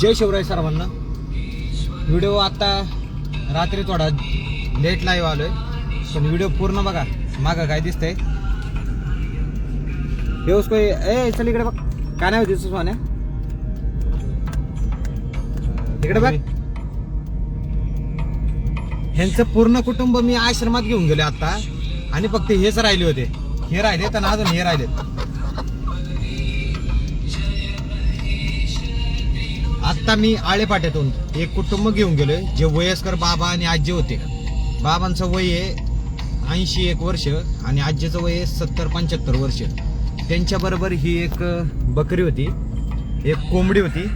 जय शिवराय सर्वांना. व्हिडिओ आता रात्री थोडा लेट लाईव्ह आलोय. पण व्हिडिओ पूर्ण बघा. मागं काय दिसतंय. येऊस उसको ए चल इकडे बघ. काय नाही होती सोन्या? इकडे बघ. ह्यांचं पूर्ण कुटुंब मी आश्रमात घेऊन गेलो आता. आणि फक्त हेच राहिले होते. हे राहिले तर अजून हे राहिलेत आता मी आळेपाट्यातून एक कुटुंब घेऊन गेलोय जे वयस्कर बाबा आणि आजी होते. बाबांचं वय आहे ऐंशी एक वर्ष आणि आजीचं वय आहे सत्तर पंच्याहत्तर वर्ष. त्यांच्या बरोबर ही एक बकरी होती एक कोंबडी होती.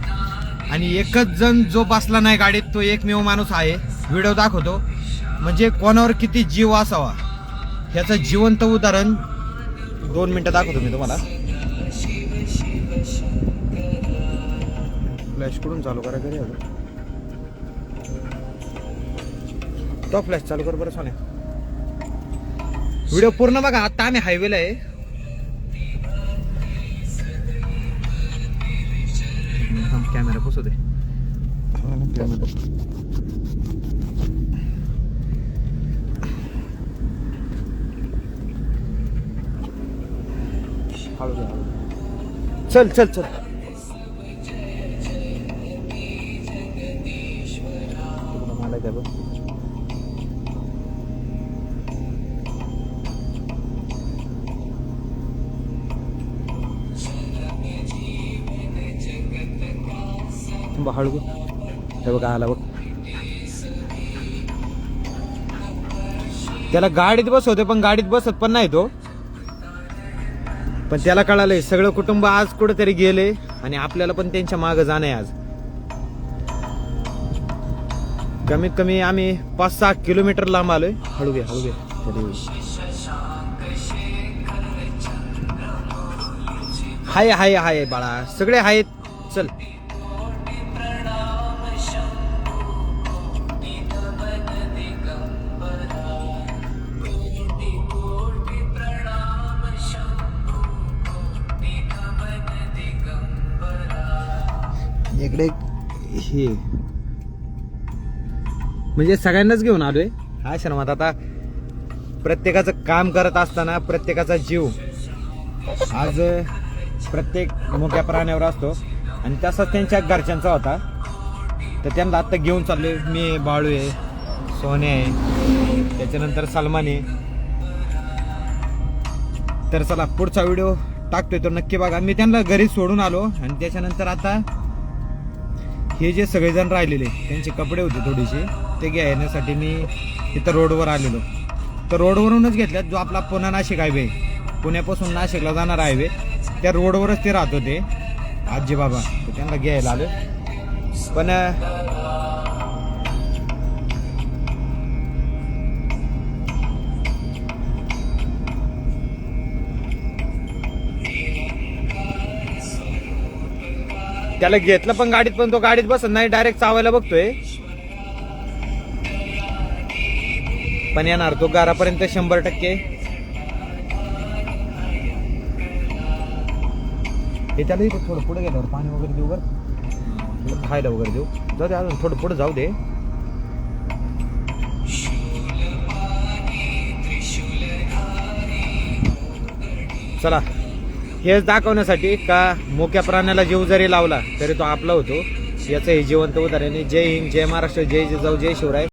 आणि एकच जण जो बसला नाही गाडीत तो एकमेव माणूस आहे. व्हिडिओ दाखवतो. म्हणजे कोणावर किती जीव असावा ह्याचं जिवंत उदाहरण दोन मिनिटं दाखवतो मी तुम्हाला. फ्लॅश कुठून चालू करा घरी अजून. तो फ्लॅश चालू कर बरं सोन्या. व्हिडिओ पूर्ण बघा आता आम्ही हायवेला आहे. कॅमेरा कसो दे. कॅमेरा चल चल चल. तिकडं त्या द्या हळू हे बघा आला बघ. त्याला गाडीत बसवते पण गाडीत बसत पण नाही तो. पण त्याला कळालंय सगळं कुटुंब आज कुठेतरी गेले आणि आपल्याला पण त्यांच्या मागे जाणं आहे आज. कमीत कमी आम्ही पाच सहा किलोमीटर लांब आलोय. हळू घे हळू घे हाय हाय हाय बाळा. सगळे आहेत. चल. इकडे हे. म्हणजे सगळ्यांनाच घेऊन आलोय. हा शर्मात आता प्रत्येकाचं काम करत असताना प्रत्येकाचा जीव आज प्रत्येक मोठ्या प्राण्यावर असतो. आणि तसाच त्यांच्या घरच्यांचा होता. तर त्यांना आत्ता घेऊन चाललोय. मी आहे, बाळू आहे सोने आहे. त्याच्यानंतर सलमान आहे. तर चला पुढचा व्हिडिओ टाकतोय तो नक्की बघा. मी त्यांना घरी सोडून आलो. आणि त्याच्यानंतर आता हे जे सगळेजण राहिलेले त्यांचे कपडे होते थोडेसे ते घेण्यासाठी मी इथं रोडवर आलेलो. तर रोडवरूनच घेतल्यात जो आपला पुणे नाशिक हायवे पुण्यापासून नाशिकला जाणारा हायवे त्या रोडवरच ते राहत होते. आजी बाबा तर त्यांना घ्यायला आलो पण त्याला घेतलं पण गाडीत पण तो गाडीत बसत नाही डायरेक्ट चावायला बघतोय. पण येणार तो घरापर्यंत शंभर टक्के. हे त्याला इथे थोडं पुढे गेल्यावर पाणी वगैरे देऊ बर. खायला वगैरे देऊ. जाऊ दे अजून थोडं पुढे जाऊ दे. चला. हेच दाखवण्यासाठी का मोक्या प्राण्याला जीव जरी लावला तरी तो आपला होतो. याचं हे जिवंत उदाहरण आहे. जय हिंद जय महाराष्ट्र जय जिजाऊ जय शिवराय.